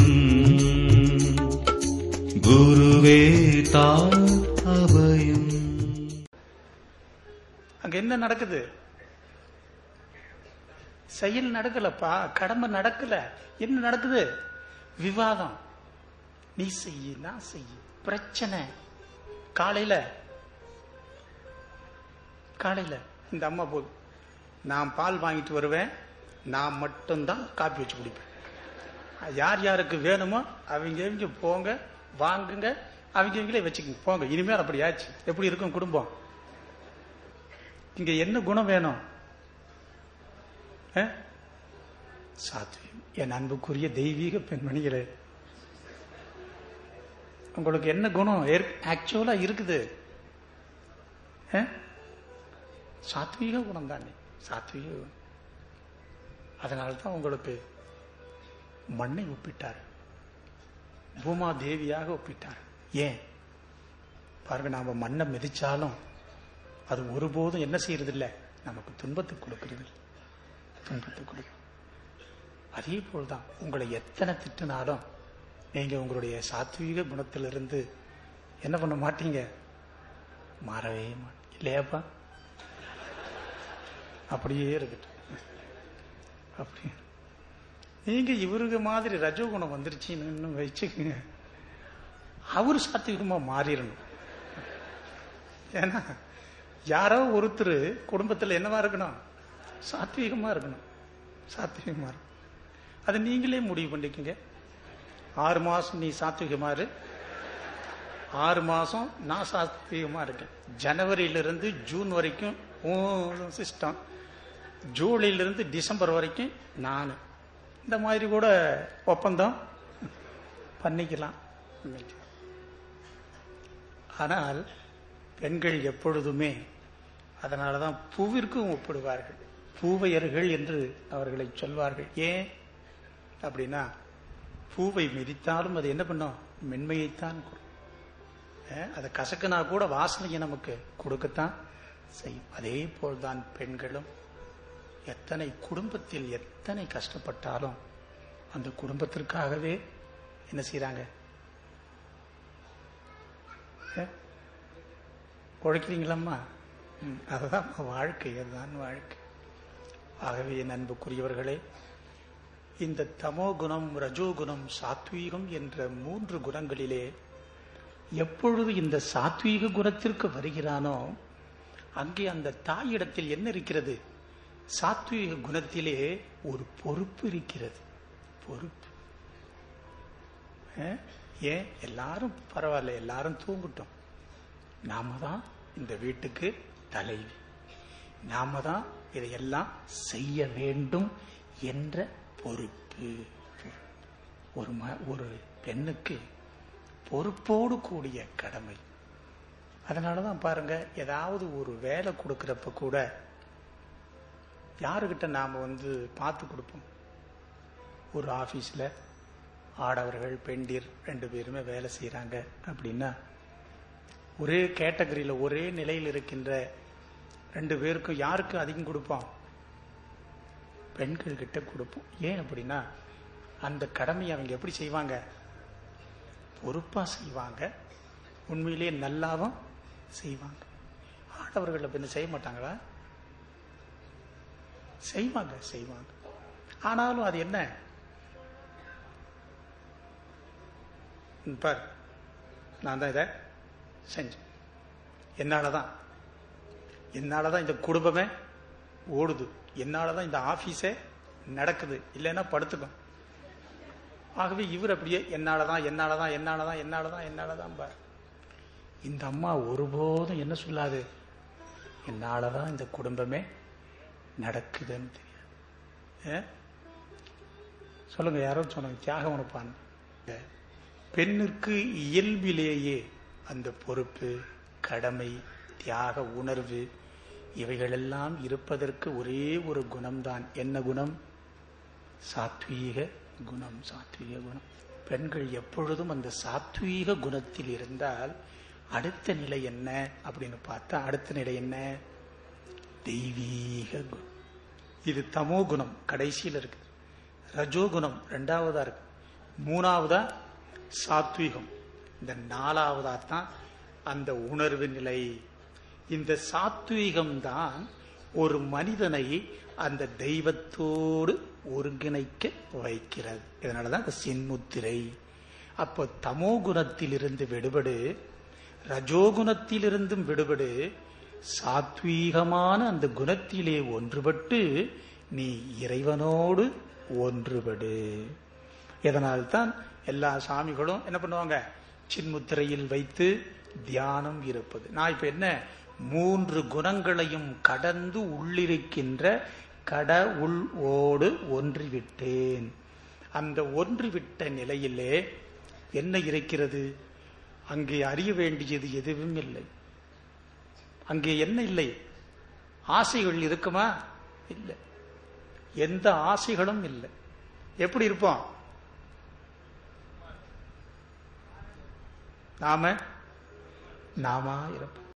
அபயம் குருவே அபயம். அங்க என்ன நடக்குது? செயல் நடக்கலப்பா கடமை நடக்கல. என்ன நடக்குது? விவாதம். நீ செய்ய நான் செய்ய. பிரச்சனை. காலையில காலையில இந்த அம்மா போதும். நான் பால் வாங்கிட்டு வருவேன் நான் மட்டும்தான் காப்பி வச்சு குடிப்பேன். யார் யாருக்கு வேணுமோ அவங்க இவங்க போங்க வாங்குங்க அவங்க இவங்களே வச்சுக்கோங்க. போங்க. இனிமேல் அப்படி ஆச்சு எப்படி இருக்கும் குடும்பம்? இங்க என்ன குணம் வேணும்? சாத்வியம் என் அன்புக்குரிய தெய்வீக பெண்மணிகளே உங்களுக்கு என்ன குணம்? ஆக்சுவலா இருக்குது. சாத்வீக குணம் தானே சாத்வீக குணம் அதனால தான் உங்களுக்கு மண்ணை ஒப்பிட்டார். பூமா தேவியாக ஒப்பிட்டார். ஏன்? பாருங்க நாம மண்ணை மிதிச்சாலும் அது ஒருபோதும் என்ன செய்யறது நமக்கு துன்பத்தை கொடுக்கிறது துன்பத்தை கொடுக்கும். அதே போல்தான் உங்களை எத்தனை திட்டினாலும் நீங்க உங்களுடைய சாத்வீக குணத்திலிருந்து என்ன பண்ண மாட்டீங்க? மாறவே மாட்டீங்க இல்லையாப்பா? அப்படியே இருக்கட்டும் அப்படி நீங்க இவருக்கு மாதிரி ரஜோகுணம் வந்துருச்சுன்னு வச்சுக்கோங்க. அவர் சாத்திகமா மாறிடணும். ஏன்னா யாரோ ஒருத்தர் குடும்பத்தில் என்னவா இருக்கணும்? சாத்வீகமா இருக்கணும். சாத்வீகமா இருக்கணும் அதை நீங்களே முடிவு பண்ணிக்கங்க. ஆறு மாசம் நீ சாத்வீகமா இரு. ஆறு மாசம் நான் சாத்வீகமா இருக்கேன். ஜனவரியிலிருந்து ஜூன் வரைக்கும் சிஸ்டம். ஜூலையிலிருந்து டிசம்பர் வரைக்கும் நான். இந்த மாதிரி கூட ஒப்பந்தம் பண்ணிக்கலாம். ஆனால் பெண்கள் எப்பொழுதுமே அதனாலதான் பூவிற்கும் ஒப்பிடுவார்கள். பூவையர்கள் என்று அவர்களை சொல்வார்கள். ஏன் அப்படின்னா பூவை மிதித்தாலும் அது என்ன பண்ணும்? மென்மையைத்தான் கொடுக்கும் அதை கசக்குனா கூட வாசனையை நமக்கு கொடுக்கத்தான் செய்யும். அதே போல்தான் பெண்களும் எத்தனை குடும்பத்தில் எத்தனை கஷ்டப்பட்டாலும் அந்த குடும்பத்திற்காகவே என்ன செய்யறாங்க உழைக்கிறீங்களம்மா? ம், அதுதான் வாழ்க்கை அதுதான் வாழ்க்கை. ஆகவே என் அன்புக்குரியவர்களே இந்த தமோ குணம் ரஜோகுணம் சாத்வீகம் என்ற மூன்று குணங்களிலே எப்பொழுது இந்த சாத்வீக குணத்திற்கு வருகிறானோ அங்கே அந்த தாயிடத்தில் என்ன இருக்கிறது? சாத்விக குணத்திலே ஒரு பொறுப்பு இருக்கிறது. பொறுப்பு. ஏன்? எல்லாரும் பரவாயில்ல எல்லாரும் தூங்கிட்டோம். நாம தான் இந்த வீட்டுக்கு தலைவி. நாம தான் இதையெல்லாம் செய்ய வேண்டும் என்ற பொறுப்பு. ஒரு ம- ஒரு பெண்ணுக்கு பொறுப்போடு கூடிய கடமை. அதனாலதான் பாருங்க ஏதாவது ஒரு வேலை கொடுக்குறப்ப கூட யாருக்கிட்ட நாம் வந்து பார்த்து கொடுப்போம்? ஒரு ஆஃபீஸில் ஆடவர்கள் பெண்டீர் ரெண்டு பேருமே வேலை செய்கிறாங்க அப்படின்னா ஒரே கேட்டகரியில் ஒரே நிலையில் இருக்கின்ற ரெண்டு பேருக்கும் யாருக்கு அதிகம் கொடுப்போம்? பெண்கள் கிட்ட கொடுப்போம். ஏன் அப்படின்னா அந்த கடமையை அவங்க எப்படி செய்வாங்க? பொறுப்பாக செய்வாங்க. உண்மையிலேயே நல்லாவும் செய்வாங்க. ஆடவர்கள் அப்படின்னு செய்ய மாட்டாங்களா? செய்வாங்க செய்வாங்க. ஆனாலும் அது என்ன? பார். நான் தான் இதை செஞ்சேன். என்னால் தான் என்னால தான் இந்த குடும்பமே ஓடுது. என்னாலதான் இந்த ஆபீஸே நடக்குது. இல்லைன்னா படுத்துக்கும். ஆகவே இவர் அப்படியே என்னாலதான் என்னால் தான் என்னால் தான் பார். இந்த அம்மா ஒருபோதும் என்ன சொல்லாது? என்னாலதான் இந்த குடும்பமே நடக்குதுன்னு தெரியாது. சொல்லுங்க யாரோ சொன்னாங்க தியாகம் உணப்பான் பெண்ணிற்கு இயல்பிலேயே அந்த பொறுப்பு கடமை தியாக உணர்வு இவைகளெல்லாம் இருப்பதற்கு ஒரே ஒரு குணம்தான். என்ன குணம்? சாத்வீக குணம் சாத்வீக குணம். பெண்கள் எப்பொழுதும் அந்த சாத்வீக குணத்தில் இருந்தால் அடுத்த நிலை என்ன அப்படின்னு பார்த்தா அடுத்த நிலை என்ன? தெய்வீக குணம். இது தமோ குணம் கடைசியில் இருக்குது. ரஜோகுணம் ரெண்டாவதா இருக்கு. மூணாவதா சாத்வீகம். இந்த நாலாவதா தான் அந்த உணர்வு நிலை. இந்த சாத்வீகம்தான் ஒரு மனிதனை அந்த தெய்வத்தோடு ஒருங்கிணைக்க வைக்கிறது. இதனாலதான் அந்த சின்முத்திரை. அப்போ தமோ குணத்திலிருந்து விடுபடு ரஜோகுணத்திலிருந்தும் விடுபடு சாத்வீகமான அந்த குணத்திலே ஒன்றுபட்டு நீ இறைவனோடு ஒன்றுபடு. இதனால்தான் எல்லா சாமிகளும் என்ன பண்ணுவாங்க? சின்முத்திரையில் வைத்து தியானம் இருப்பது. நான் இப்ப என்ன? மூன்று குணங்களையும் கடந்து உள்ளிருக்கின்ற கட உள் ஓடு ஒன்றிவிட்டேன். அந்த ஒன்றுவிட்ட நிலையிலே என்ன இருக்கிறது? அங்கே அறிய வேண்டியது எதுவும் இல்லை. அங்கே என்ன இல்லை? ஆசைகள் இருக்குமா? இல்லை. எந்த ஆசைகளும் இல்லை. எப்படி இருப்போம்? நாம நாமா இருப்போம்.